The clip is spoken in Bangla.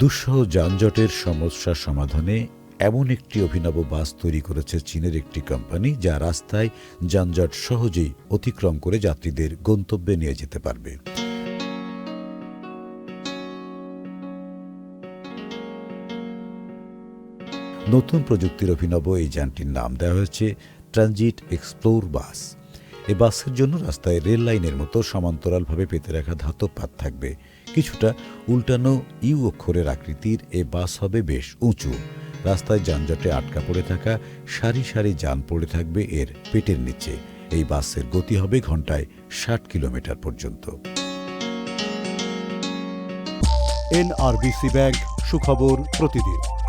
দুঃসহ যানজটের সমস্যা সমাধানে এমন একটি অভিনব বাস তৈরি করেছে চীনের একটি কোম্পানি, যা রাস্তায় যানজট সহজেই অতিক্রম করে যাত্রীদের গন্তব্যে নিয়ে যেতে পারবে। নতুন প্রযুক্তির অভিনব এই যানটির নাম দেওয়া হয়েছে ট্রানজিট এক্সপ্লোর বাস। এ বাসের জন্য রাস্তায় রেল লাইনের মতো সমান্তরালভাবে পেতে রাখা ধাতব পাত থাকবে। কিছুটা উল্টানো ইউ অক্ষরের আকৃতির এ বাস হবে বেশ উঁচু। রাস্তায় যানজটে আটকা পড়ে থাকা, সারি সারি যান পড়ে থাকবে এর পেটের নিচে। এই বাসের গতি হবে ঘন্টায় ষাট কিলোমিটার পর্যন্ত। এনআরবিসি ব্যাংক, সুখবর প্রতিদিন।